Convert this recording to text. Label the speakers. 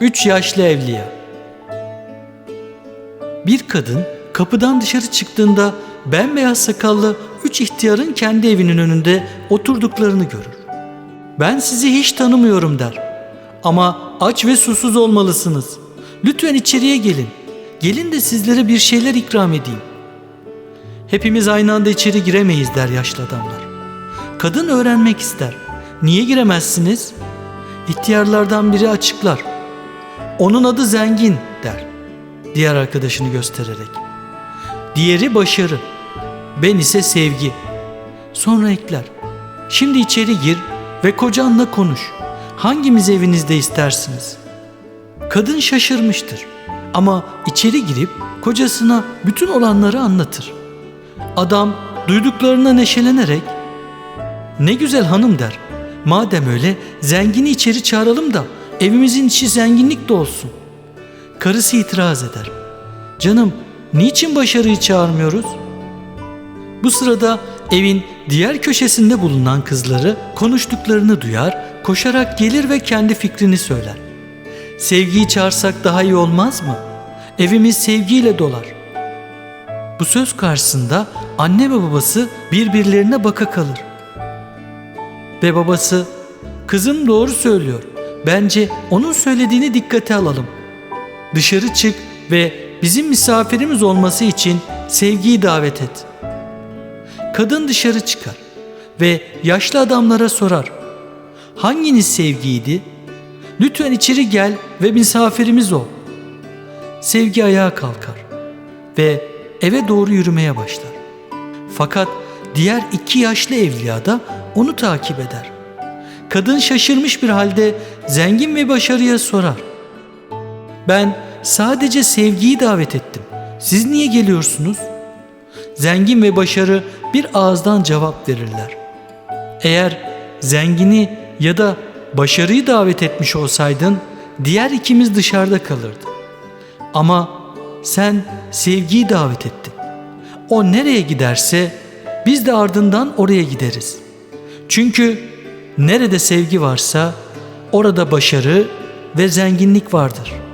Speaker 1: Üç yaşlı evliya. Bir kadın kapıdan dışarı çıktığında bembeyaz sakallı üç ihtiyarın kendi evinin önünde oturduklarını görür. Ben sizi hiç tanımıyorum der. Ama aç ve susuz olmalısınız. Lütfen içeriye gelin. Gelin de sizlere bir şeyler ikram edeyim. Hepimiz aynı anda içeri giremeyiz der yaşlı adamlar. Kadın öğrenmek ister. Niye giremezsiniz? İhtiyarlardan biri açıklar. Onun adı zengin der. Diğer arkadaşını göstererek. Diğeri başarı. Ben ise sevgi. Sonra ekler. Şimdi içeri gir ve kocanla konuş. Hangimiz evinizde istersiniz? Kadın şaşırmıştır. Ama içeri girip kocasına bütün olanları anlatır. Adam duyduklarına neşelenerek ne güzel hanım der. Madem öyle zengini içeri çağıralım da evimizin içi zenginlik de olsun. Karısı itiraz eder. Canım niçin başarıyı çağırmıyoruz? Bu sırada evin diğer köşesinde bulunan kızları konuştuklarını duyar, koşarak gelir ve kendi fikrini söyler. Sevgiyi çağırsak daha iyi olmaz mı? Evimiz sevgiyle dolar. Bu söz karşısında anne ve babası birbirlerine baka kalır. Ve babası, kızım doğru söylüyor. Bence onun söylediğini dikkate alalım. Dışarı çık ve bizim misafirimiz olması için sevgiyi davet et. Kadın dışarı çıkar ve yaşlı adamlara sorar. Hanginiz sevgiydi? Lütfen içeri gel ve misafirimiz ol. Sevgi ayağa kalkar ve eve doğru yürümeye başlar. Fakat diğer iki yaşlı evliya da onu takip eder. Kadın şaşırmış bir halde zengin ve başarıya sorar. Ben sadece sevgiyi davet ettim. Siz niye geliyorsunuz? Zengin ve başarı bir ağızdan cevap verirler. Eğer zengini ya da başarıyı davet etmiş olsaydın diğer ikimiz dışarıda kalırdı. Ama sen sevgiyi davet ettin. O nereye giderse biz de ardından oraya gideriz. Çünkü nerede sevgi varsa orada başarı ve zenginlik vardır.''